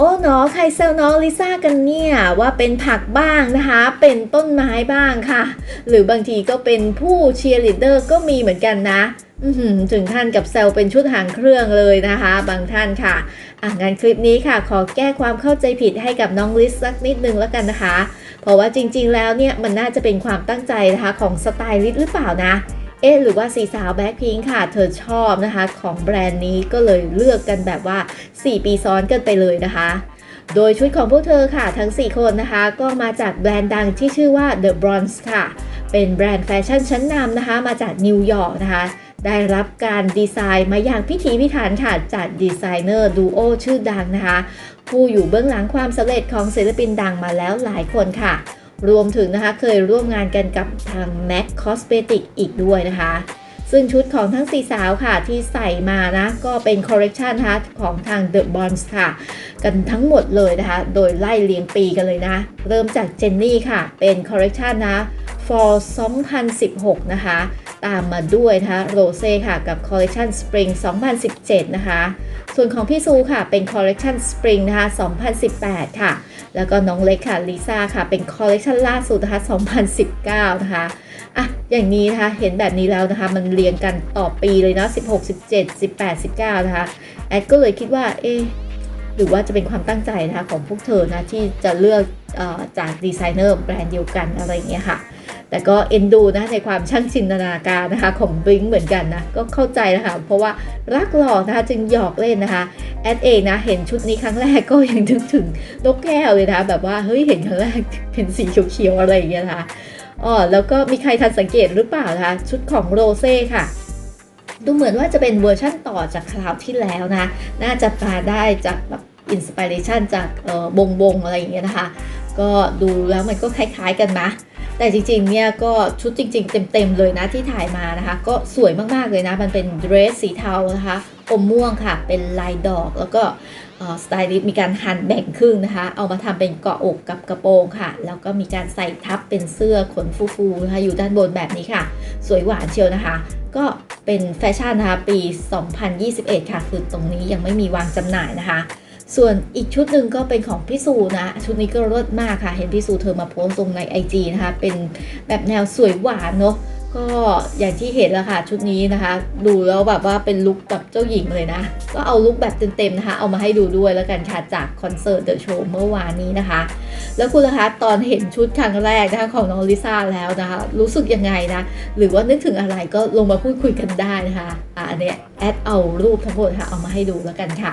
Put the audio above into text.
โอ้เนาะใครแซวน้องลิซ่ากันเนี่ยว่าเป็นผักบ้างนะคะ เป็นต้นไม้บ้างค่ะ หรือบางทีก็เป็นผู้เชียร์ลีดเดอร์ก็มีเหมือนกันนะถึงท่านกับแซวเป็นชุดหางเครื่องเลยนะคะ บางท่านค่ะอะงานคลิปนี้ค่ะ ขอแก้ความเข้าใจผิดให้กับน้องลิซสักนิดนึงแล้วกันนะคะ เพราะว่าจริงๆแล้วเนี่ยมันน่าจะเป็นความตั้งใจนะคะของสไตลิสหรือเปล่านะ เอ๊หรือว่าสีสาวแบ็คพิงค่ะ เธอชอบนะคะของแบรนด์นี้ก็เลยเลือกกันแบบว่า 4 ปีซ้อนกันไปเลยนะคะ โดยชุดของพวกเธอค่ะ ทั้ง 4 คนนะคะ ก็มาจากแบรนด์ดังที่ชื่อว่า The Bronze ค่ะ เป็นแบรนด์แฟชั่นชั้นนำนะคะ มาจากนิวยอร์กนะคะได้รับการดีไซน์มาอย่างพิถีพิถันค่ะจากดีไซเนอร์ดูโอชื่อดังนะคะ ผู้อยู่เบื้องหลังความสำเร็จของศิลปินดังมาแล้วหลายคนค่ะ รวมถึงนะคะเคยร่วมงานกันกับทาง MAC Cosmetic อีกด้วยนะคะ ซึ่งชุดของทั้งสี่สาวค่ะที่ใส่มานะ ก็เป็นคอลเลกชันนะคะของทาง The Bonds ค่ะ กันทั้งหมดเลยนะคะ โดยไล่เลียงปีกันเลยนะ เริ่มจากเจนนี่ค่ะ เป็นคอลเลกชันนะ for 2016 นะคะ ตามมาด้วยนะคะโรเซ่ค่ะกับคอลเลกชัน Spring 2017 นะคะ ส่วนของพี่ซูค่ะเป็นคอลเลกชัน Spring นะคะ 2018 ค่ะ แล้วก็น้องเล็กค่ะลิซ่าค่ะเป็นคอลเลกชันล่าสุดนะคะ 2019 นะคะอะอย่างนี้นะคะเห็นแบบนี้แล้วนะคะ มันเรียงกันต่อปีเลยนะ16 17 18 19 นะคะ แอดก็เลยคิดว่าเอ๊หรือว่าจะเป็นความตั้งใจนะคะของพวกเธอนะที่จะเลือกออจากดีไซเนอร์แบรนด์เดียวกันอะไรอย่างเงี้ยค่ะ แต่ก็เอ็นดูนะในความช่างจินตนาการนะคะของบลิงเหมือนกันนะก็เข้าใจนะคะเพราะว่ารักหลอกนะคะจึงหยอกเล่นนะคะแอดเองนะเห็นชุดนี้ครั้งแรกก็ยังนึกถึงนกแก้วเลยนะคะแบบว่าเฮ้ยเห็นครั้งแรกเป็นสีเขียวๆอะไรอย่างเงี้ยนะคะอ๋อแล้วก็มีใครทันสังเกตหรือเปล่านะคะชุดของโรเซ่ค่ะดูเหมือนว่าจะเป็นเวอร์ชั่นต่อจากคราวที่แล้วนะ น่าจะมาได้จากแบบอินสปิเรชันจากเออบงบงอะไรอย่างเงี้ยนะคะ ก็ดูแล้วมันก็คล้ายๆกันนะ แต่จริงๆเนี่ยก็ชุดจริง ๆ เต็มๆเลยนะที่ถ่ายมานะคะ ก็สวยมากๆเลยนะ มันเป็นเดรสสีเทานะคะอมม่วงค่ะ เป็นลายดอกแล้วก็สไตลิสต์มีการหั่นแบ่งครึ่งนะคะ เอามาทำเป็นเกาะอกกับกระโปรงค่ะ แล้วก็มีการใส่ทับเป็นเสื้อขนฟูๆนะคะอยู่ด้านบนแบบนี้ค่ะ สวยหวานเชียวนะคะ ก็เป็นแฟชั่นนะคะปี 2021 ค่ะ คือตรงนี้ยังไม่มีวางจำหน่ายนะคะ ส่วนอีกชุดหนึ่งก็เป็นของพี่ซูนะ ชุดนี้ก็รสมากค่ะ เห็นพี่ซูเธอมาโพสต์ลงใน IG นะคะ เป็นแบบแนวสวยหวานเนาะก็อย่างที่เห็นแล้วค่ะชุดนี้นะคะ ดูแล้วแบบว่าเป็นลุคแบบเจ้าหญิงเลยนะ ก็เอาลุคแบบเต็มๆนะคะ เอามาให้ดูด้วยแล้วกันค่ะจากคอนเสิร์ตเดอะโชว์เมื่อวานนี้นะคะ แล้วคุณล่ะคะตอนเห็นชุดครั้งแรกนะคะของน้องลิซ่าแล้วนะคะ รู้สึกยังไงนะ หรือว่านึกถึงอะไรก็ลงมาพูดคุยกันได้นะคะอะอันเนี้ยแอดเอารูปทั้งหมดค่ะเอามาให้ดูแล้วกันค่ะ